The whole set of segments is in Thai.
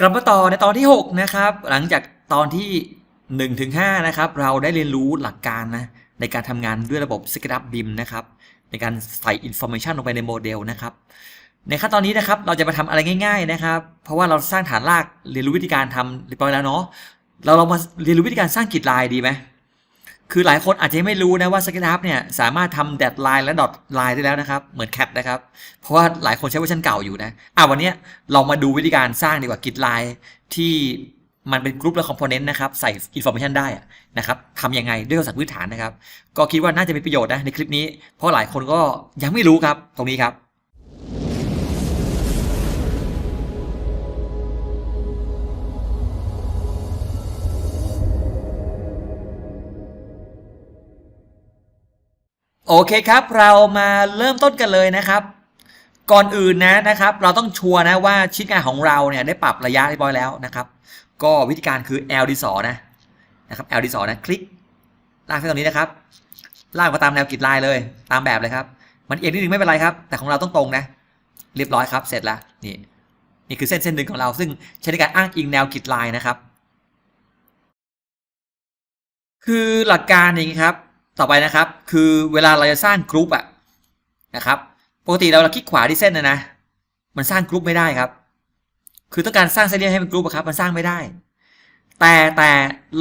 กลับมาต่อในตอนที่ 6 นะครับ หลังจากตอนที่1ถึง5นะครับ เราได้เรียนรู้หลักการนะ ในการทำงานด้วยระบบ s c r a p BIM นะครับ ในการใส่ information ลงไปในโมเดลนะครับ ในขั้นตอนนี้นะครับ เราจะมาทำอะไรง่าย ๆนะครับ เพราะว่าเราสร้างฐานรากเรียนรู้วิธีการทำเรียบร้อยแล้วเนาะเราเรามาเรียนรู้วิธีการสร้างกริดลายดีไหม คือหลายคนอาจจะไม่รู้นะว่า s c r a p เนี่ยสามารถทำ dead line และ dot line ได้แล้วนะครับ เหมือน cat นะครับ เพราะว่าหลายคนใช้เวอร์ชันเก่าอยู่นะอะวันนี้เรามาดูวิธีการสร้างดีกว่ากิดไลน์ที่มันเป็นกรุ๊ปและคอมโพเนนต์นะครับ ใส่ information ได้นะครับทำยังไงด้วยภาษาพื้นฐานนะครับ ก็คิดว่าน่าจะมีประโยชน์นะในคลิปนี้ เพราะหลายคนก็ยังไม่รู้ครับตรงนี้ครับ โอเคครับ เรามาเริ่มต้นกันเลยนะครับ ก่อนอื่นนะนะครับ เราต้องชัวร์นะว่าชิ้นงานของเราเนี่ยได้ปรับระยะเรียบร้อยแล้วนะครับ ก็วิธีการคือ L D 2นะนะครับ L D 2นะคลิกลากไปตรงนี้นะครับ ลากมาตามแนวกริดไลน์เลย ตามแบบเลยครับ มันเอียงนิดนึงไม่เป็นไรครับ แต่ของเราต้องตรงนะ เรียบร้อยครับ เสร็จแล้วนี่นี่คือเส้นเส้นหนึ่งของเราซึ่งใช้ในการอ้างอิงแนวกริดไลน์นะครับ คือหลักการองนี้ครับ ต่อไปนะครับ คือเวลาเราจะสร้างกรุ๊ปอะนะครับปกติเราเราคลิกขวาที่เส้นนะนะมันสร้างกรุ๊ปไม่ได้ครับ คือต้องการสร้างเส้นเรียงให้เป็นกรุ๊ปอะครับมันสร้างไม่ได้ แต่แต่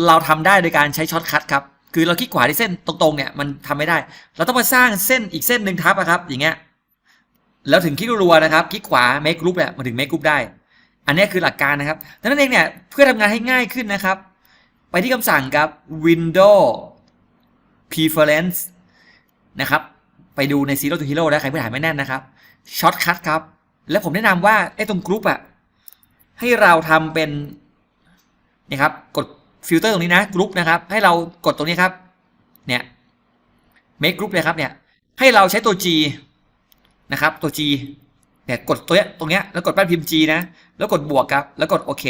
เราทำได้โดยการใช้ช็อตคัทครับคือเราคลิกขวาที่เส้นตรงๆเนี่ยมันทำไม่ได้ เราต้องมาสร้างเส้นอีกเส้นหนึ่งทับอะครับ อย่างเงี้ยแล้วถึงคลิกรัวๆนะครับคลิกขวา make group เนี่ยมันถึง make group ได้ อันนี้คือหลักการนะครับดังนั้นเองเนี่ยเพื่อทำงานให้ง่ายขึ้นนะครับ ไปที่คำสั่งครับ window preference นะครับ ไปดูใน zero to hero แล้วใครพื้นฐานไม่แน่นนะครับ shortcut ครับ แล้วผมแนะนำว่าไอ้ตรงกรุ๊ปอะให้เราทำเป็นนี่ครับ กดฟิลเตอร์ตรงนี้นะกรุ๊ปนะครับ ให้เรากดตรงนี้ครับ เนี่ย make group เลยครับเนี่ย ให้เราใช้ตัว G นะครับ ตัว G เนี่ยกดตัวเนี้ยตรงเนี้ยแล้วกดแป้นพิมพ์ G นะ แล้วกดบวกครับ แล้วกดโอเค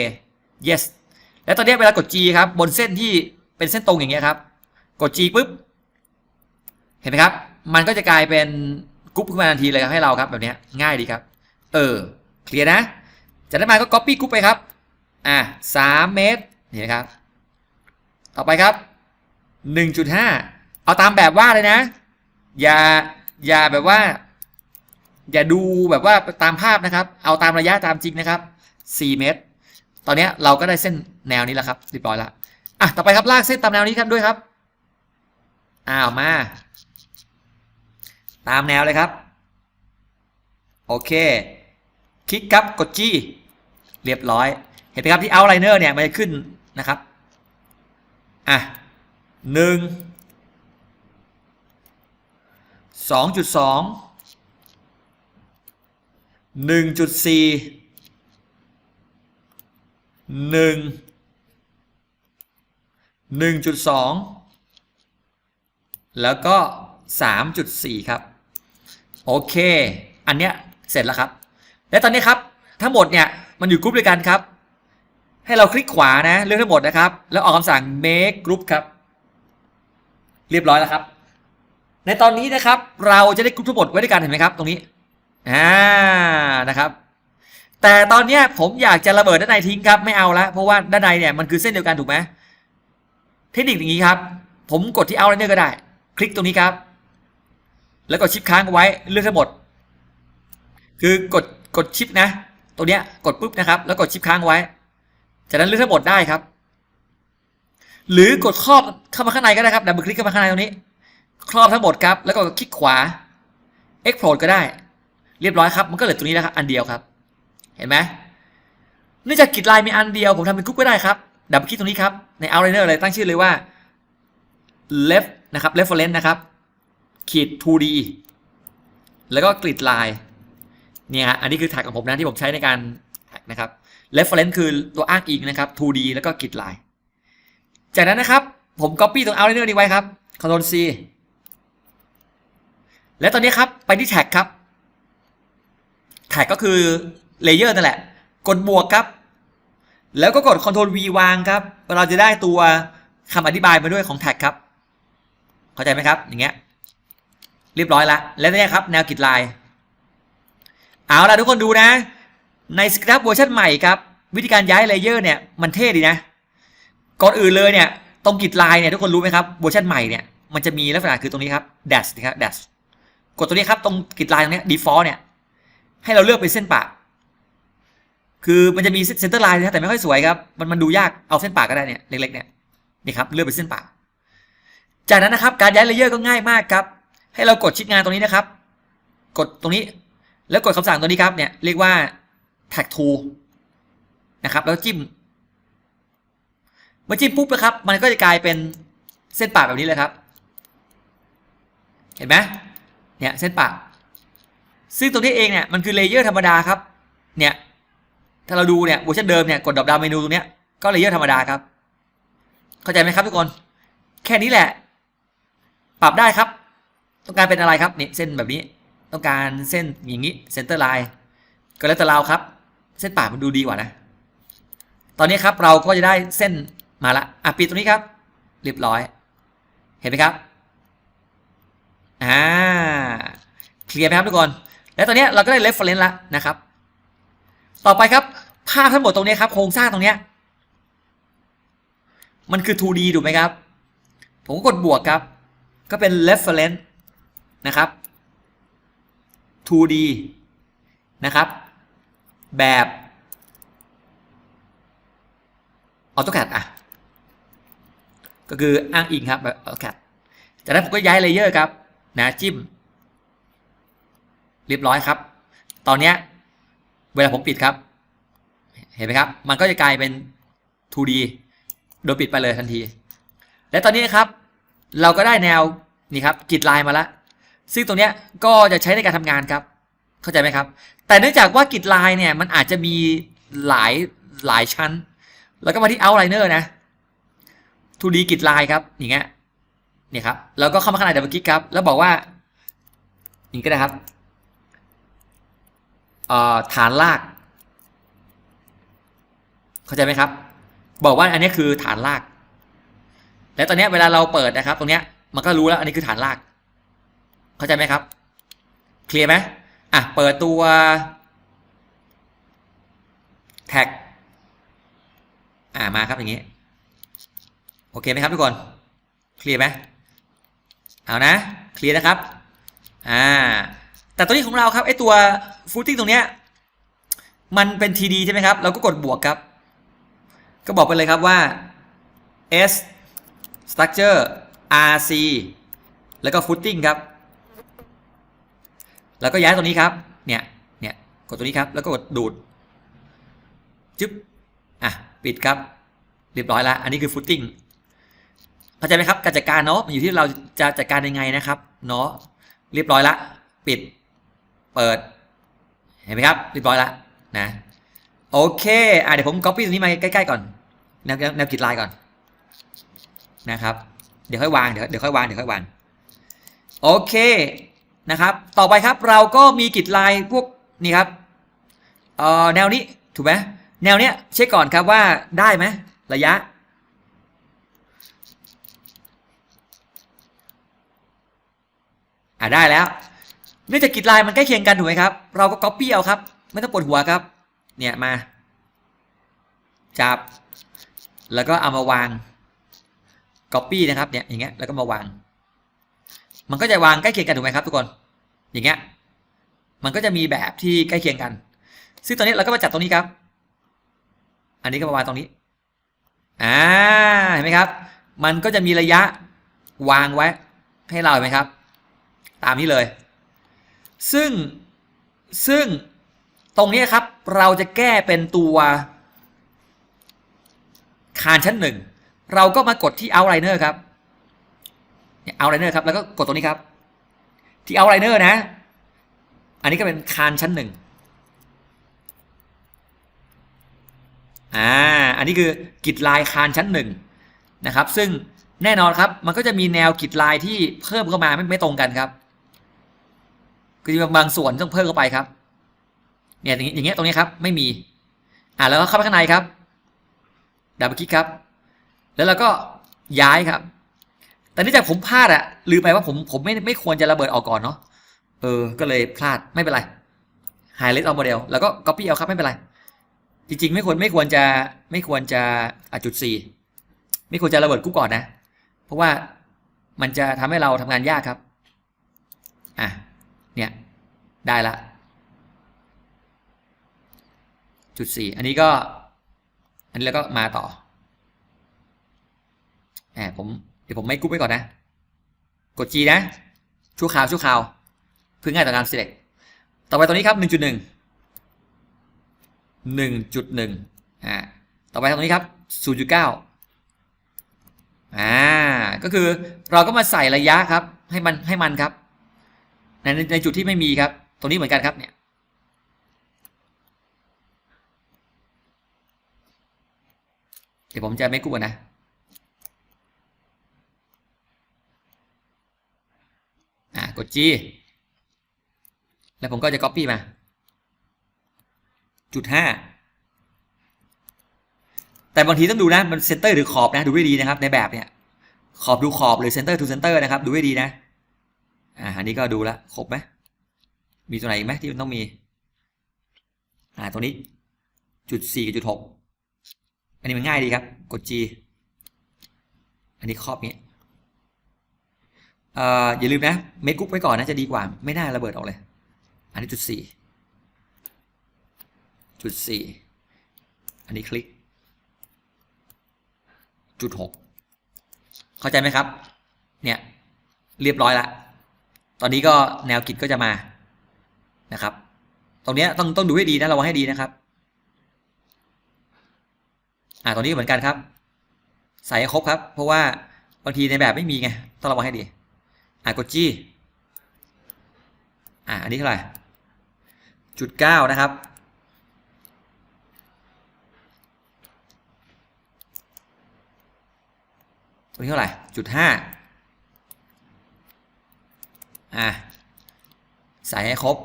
yes แล้วตอนนี้เวลากด G ครับ บนเส้นที่เป็นเส้นตรงอย่างเงี้ยครับ กด G ปุ๊บ เห็นไหมครับ มันก็จะกลายเป็นกรุ๊ปขึ้นมาทันทีเลยครับให้เราครับแบบนี้ง่ายดีครับ เออเคลียร์นะ จากนั้นมาก็ copy กรุ๊ปไปครับ อะสามเมตรนี่นะครับ ต่อไปครับหนึ่งจุดห้าเอาตามแบบว่าเลยนะ อย่าอย่าแบบว่า อย่าดูแบบว่าตามภาพนะครับ เอาตามระยะตามจริงนะครับสี่เมตร ตอนนี้เราก็ได้เส้นแนวนี้แล้วครับเรียบร้อยแล้วอะต่อไปครับลากเส้นตามแนวนี้ครับด้วยครับอ้าวมา ตามแนวเลยครับ โอเค คลิกครับกดจี้เรียบร้อย เห็นไหมครับที่ outliner เนี่ยมันจะขึ้นนะครับ อะหนึ่งสองจุดสองหนึ่งจุดสี่หนึ่งหนึ่งจุดสองแล้วก็สามจุดสี่ครับ โอเค อันเนี้ยเสร็จแล้วครับ และตอนนี้ครับทั้งหมดเนี่ยมันอยู่กรุ๊ปเดียวกันครับ ให้เราคลิกขวานะเลือกทั้งหมดนะครับ แล้วออกคำสั่ง make group ครับ เรียบร้อยแล้วครับ ในตอนนี้นะครับ เราจะได้กรุ๊ปทั้งหมดไว้ด้วยกันเห็นไหมครับ ตรงนี้อ่านะครับ แต่ตอนเนี้ยผมอยากจะระเบิดด้านในทิ้งครับไม่เอาละเพราะว่าด้านในเนี่ยมันคือเส้นเดียวกันถูกไหมเทคนิคอย่างนี้ครับ ผมกดที่ outliner ก็ได้ คลิกตรงนี้ครับ แล้วกดชิปค้างไว้เลือกทั้หมด คือกดกดชิปนะ ตัวเนี้ยกดปุ๊บนะครับ แล้วกดชิปค้างไว้ จากนั้นเลือกทั้หมดได้ครับ หรือกดครอบเข้ามาข้างในก็ได้ครับดับเบิลคลิกเข้ามาข้างในตรงนี้ ครอบทั้งหมดครับ แล้วก็คลิกขวา export ก็ได้ เรียบร้อยครับมันก็เหลือตรงนี้แล้วครับอันเดียวครับ เห็นไหมเนื่องจากกริดลน์มีอันเดียวผมทำเป็นกรุ๊ปก็ได้ครับดับเบิลคลิกตรงนี้ครับใน outliner เลยตั้งชื่อเลยว่า left นะครับ reference นะครับ ขีด 2D แล้วก็กริดลน์เนี่ยอันนี้คือแท็กของผมนะที่ผมใช้ในการแท็กนะครับ reference คือตัวอ้างอิงนะครับ 2D แล้วก็กริดลน์จากนั้นนะครับ ผม copy ตรง outliner นี้ไว้ครับ Ctrl C และตอนนี้ครับไปที่แท็กครับ แท็กก็คือเลเยอร์นั่นแหละ กดบวกครับ แล้วก็กด Ctrl V วางครับ เราจะได้ตัวคำอธิบายมาด้วยของแท็กครับ เข้าใจไหมครับ อย่างเงี้ย เรียบร้อยแล้วแล้วนี่ครับแนวกริดลน์เอาละทุกคนดูนะ ในสครับเวอร์ชันใหม่ครับ วิธีการย้ายเลเยอร์เนี่ยมันเท่ดีนะ ก่อนอื่นเลยเนี่ยตรงกริดลน์เนี่ยทุกคนรู้ไหมครับเวอร์ชันใหม่เนี่ยมันจะมีลักษณะคือตรงนี้ครับ dash นะครับ dash กดตัวนี้ครับตรงกริดลน์ตรงนี้ default เนี่ยให้เราเลือกเป็นเส้นปะคือมันจะมีเซนเตอร์ไลน์นะแต่ไม่ค่อยสวยครับ มันมันดูยากเอาเส้นปากก็ได้เนี่ยเล็กๆเนี่ยนี่ครับเลือกเป็นเส้นปากจากนั้นนะครับการย้ายเลเยอร์ก็ง่ายมากครับ ให้เรากดชิดงานตรงนี้นะครับ กดตรงนี้ แล้วกดคำสั่งตัวนี้ครับเนี่ยเรียกว่า tag to นะครับ แล้วจิ้ม เมื่อจิ้มปุ๊บนะครับ มันก็จะกลายเป็นเส้นปากแบบนี้เลยครับ เห็นไหมเนี่ยเส้นปาก ซึ่งตรงนี้เองเนี่ยมันคือเลเยอร์ธรรมดาครับ เนี่ย ถ้าเราดูเนี่ยเวอร์ชันเดิมเนี่ยกดดรอปดาวเมนูตรงเนี้ยก็เลเยอร์ธรรมดาครับ เข้าใจไหมครับทุกคน แค่นี้แหละ ปรับได้ครับ ต้องการเป็นอะไรครับนี่เส้นแบบนี้ ต้องการเส้นอย่างนี้เซนเตอร์ไลน์ก็แล้วแต่เราครับ เส้นปากมันดูดีกว่านะ ตอนนี้ครับเราก็จะได้เส้นมาละอะปิดตรงนี้ครับเรียบร้อย เห็นไหมครับอ่าเคลียร์ไหมครับทุกคน และตอนนี้เราก็ได้ reference ละนะครับ ต่อไปครับ ภาพทั้งหมดตรงนี้ครับ โครงสร้างตรงเนี้ยมันคือ 2D ถูกไหมครับ ผมก็กดบวกครับ ก็เป็น reference นะครับ 2D นะครับ แบบ AutoCAD อะ ก็คืออ้างอิงครับแบบ AutoCAD จากนั้นผมก็ย้ายเลเยอร์ครับนะจิ้ม เรียบร้อยครับ ตอนเนี้ยเวลาผมปิดครับ เห็นไหมครับ มันก็จะกลายเป็น 2D โดยปิดไปเลยทันที และตอนนี้ครับ เราก็ได้แนวนี่ครับกิดลน์มาแล้ว ซึ่งตรงเนี้ยก็จะใช้ในการทำงานครับ เข้าใจไหมครับ แต่เนื่องจากว่ากริดไลน์เนี่ยมันอาจจะมีหลายหลายชั้น แล้วก็มาที่ outliner นะ 2D กริดไลน์ครับอย่างเงี้ยเนี่ยครับแล้วก็เข้ามาข้างในดับเบิลคลิกครับ แล้วบอกว่าอย่างนี้ก็ได้ครับฐานราก เข้าใจไหมครับ บอกว่าอันนี้คือฐานราก และตอนนี้เวลาเราเปิดนะครับ ตรงนี้มันก็รู้แล้วอันนี้คือฐานราก เข้าใจไหมครับ เคลียร์ไหมอะ เปิดตัวแท็ก อ่ามาครับอย่างนี้ โอเคไหมครับทุกคน เคลียร์ไหมเอานะ เคลียร์นะครับ อ่า แต่ตัวนี้ของเราครับไอตัวฟูตติ้งตรงเนี้ย มันเป็น TD ใช่ไหมครับ เราก็กดบวกครับ ก็บอกไปเลยครับว่า S structure RC แล้วก็ footing ครับ แล้วก็ย้ายตัวนี้ครับ เนี่ย เนี่ย กดตัวนี้ครับ แล้วก็กดดูด จึ๊บ อะ ปิดครับ เรียบร้อยแล้ว อันนี้คือ footing เข้าใจไหมครับ การจัดการเนาะ มันอยู่ที่เราจะจัดการยังไงนะครับ เนาะ เรียบร้อยละ ปิด เปิด เห็นไหมครับ เรียบร้อยละ นะ โอเค อะเดี๋ยวผม copy ตรงนี้มาใกล้ๆก่อน แนวแนวแนวกิดลายก่อน นะครับ เดี๋ยวค่อยวาง เดี๋ยวเดี๋ยวค่อยวาง เดี๋ยวค่อยวาง โอเค นะครับ ต่อไปครับเราก็มีกิดลายพวกนี่ครับเอ่อแนวนี้ถูกไหมแนวเนี้ยเช็คก่อนครับว่าได้ไหมระยะ อ่าได้แล้วเนื่องจากกริดลายมันใกล้เคียงกันถูกไหมครับ เราก็ copy เอาครับ ไม่ต้องปวดหัวครับ เนี่ยมา จับ แล้วก็เอามาวาง copy นะครับเนี่ยอย่างเงี้ยแล้วก็มาวาง มันก็จะวางใกล้เคียงกันถูกไหมครับทุกคน อย่างเงี้ย มันก็จะมีแบบที่ใกล้เคียงกัน ซึ่งตอนนี้เราก็มาจับตรงนี้ครับ อันนี้ก็มาวางตรงนี้ อ่า เห็นไหมครับ มันก็จะมีระยะวางไว้ให้เราเห็นไหมครับ ตามนี้เลย ซึ่ง ซึ่งตรงนี้ครับ เราจะแก้เป็นตัวคานชั้นหนึ่ง เราก็มากดที่ outliner ครับ เนี่ย outliner ครับ แล้วก็กดตรงนี้ครับ ที่ outliner นะ อันนี้ก็เป็นคานชั้นหนึ่งอ่า อันนี้คือกิดลายคานชั้นหนึ่งนะครับ ซึ่งแน่นอนครับ มันก็จะมีแนวกิดลายที่เพิ่มเข้ามาไม่ไม่ตรงกันครับ คือบางบางส่วนต้องเพิ่มเข้าไปครับ เนี่ยอย่างอย่างเงี้ยตรงนี้ครับ ไม่มี อ่าแล้วก็เข้าไปข้างในครับดับเบิลคลิกครับ แล้วเราก็ย้ายครับ แต่นื่จากผมพลาดอะลืมไปว่าผมผมไม่ไม่ควรจะระเบิดออกก่อนเนาะเออ ก็เลยพลาดไม่เป็นไรหายเลสเอาโมเดลแล้วก็ copy เอาครับไม่เป็นไร จริง ๆ ไม่ควรไม่ควรจะไม่ควรจะอะจุดสี่ไม่ควรจะระเบิดกรุ๊ปก่อนนะ เพราะว่ามันจะทำให้เราทำงานยากครับ อะ เนี่ย ได้ละ จุดสี่อันนี้ก็ อันนี้แล้วก็มาต่อแหมผม เดี๋ยวผมไม่กรุ๊ปไปก่อนนะ กด G นะ ชั่วคราวชั่วคราวเพื่อง่ายต่อการ select ต่อไปตรงนี้ครับหนึ่งจุดหนึ่งหนึ่งจุดหนึ่งอ่าต่อไปตรงนี้ครับศูนย์จุดเก้าอ่าก็คือเราก็มาใส่ระยะครับ ให้มันให้มันครับ ในในจุดที่ไม่มีครับ ตรงนี้เหมือนกันครับเนี่ยเดี๋ยวผมจะไม่กู้นะ อ่า กด G แล้วผมก็จะ copy มา จุดห้าแต่บางทีต้องดูนะ มันเซนเตอร์หรือขอบนะ ดูให้ดีนะครับ ในแบบเนี่ย ขอบดูขอบหรือเซนเตอร์ทูเซนเตอร์นะครับ ดูให้ดีนะ อ่าอันนี้ก็ดูแล้วครบไหมมีตัวไหนอีกไหมที่มันต้องมี อ่าตรงนี้ จุดสี่กับจุดหกอันนี้มันง่ายดีครับ กด G อันนี้ครอบนี้เอย่าลืมนะ เมคกุ๊กไว้ก่อนนะจะดีกว่า ไม่น่าระเบิดออกเลย อันนี้จุดสี่จุดสี่อันนี้คลิก จุดหกเข้าใจไหมครับ เนี่ยเรียบร้อยละ ตอนนี้ก็แนวกิจก็จะมานะครับ ตรงเนี้ยต้องต้องดูให้ดีนะระวังให้ดีนะครับ อ่าตรงนี้เหมือนกันครับ ใส่ครบครับ เพราะว่าบางทีในแบบไม่มีไงต้องระวังให้ดี อ่ากดจี้อ่าอันนี้เท่าไหร่จุดเก้านะครับตรงนี้เท่าไหร่จุดห้าอะใส่ให้ครบ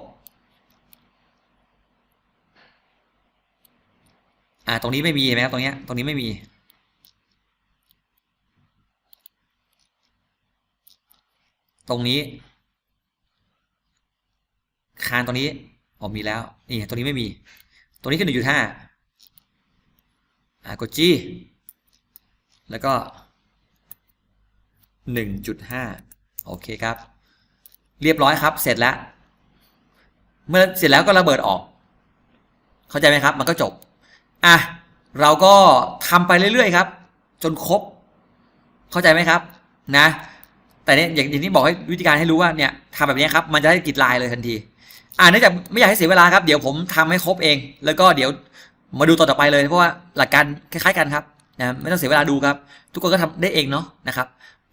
อ่าตรงนี้ไม่มีเห็นไหมครับตรงเนี้ยตรงนี้ไม่มี ตรงนี้ คานตรงนี้อ๋อมีแล้วนี่ตรงนี้ไม่มี ตรงนี้คือหนึ่งจุดห้าอ่ากดจีแล้วก็หนึ่งจุดห้าโอเคครับ เรียบร้อยครับ เสร็จแล้ว เมื่อเสร็จแล้วก็ระเบิดออก เข้าใจไหมครับ มันก็จบอะเราก็ทำไปเรื่อยๆครับ จนครบ เข้าใจไหมครับ นะ แต่เนี่ยอย่างที่บอกให้วิธีการให้รู้ว่าเนี่ยทำแบบนี้ครับมันจะได้ติดลายเลยทันที อ่าเนื่องจากไม่อยากให้เสียเวลาครับเดี๋ยวผมทำให้ครบเอง แล้วก็เดี๋ยวมาดูต่อต่อไปเลยเพราะว่าหลักการคล้ายๆกันครับนะไม่ต้องเสียเวลาดูครับ ทุกคนก็ทำได้เองเนาะนะครับ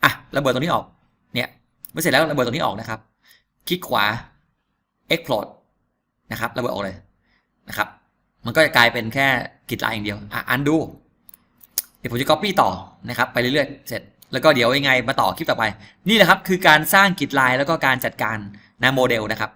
อะระเบิดตรงนี้ออกเนี่ยเมื่อเสร็จแล้วระเบิดตรงนี้ออกนะครับ คลิกขวา explode นะครับระเบิดออกเลยนะครับ มันก็จะกลายเป็นแค่กิดลายอย่างเดียวอะอันดูเดี๋ยวผมจะ copy ต่อนะครับ ไปเรื่อยๆเสร็จ แล้วก็เดี๋ยวยังไงมาต่อคลิปต่อไป นี่แหละครับคือการสร้างกริดลายแล้วก็การจัดการนะโมเดลนะครับ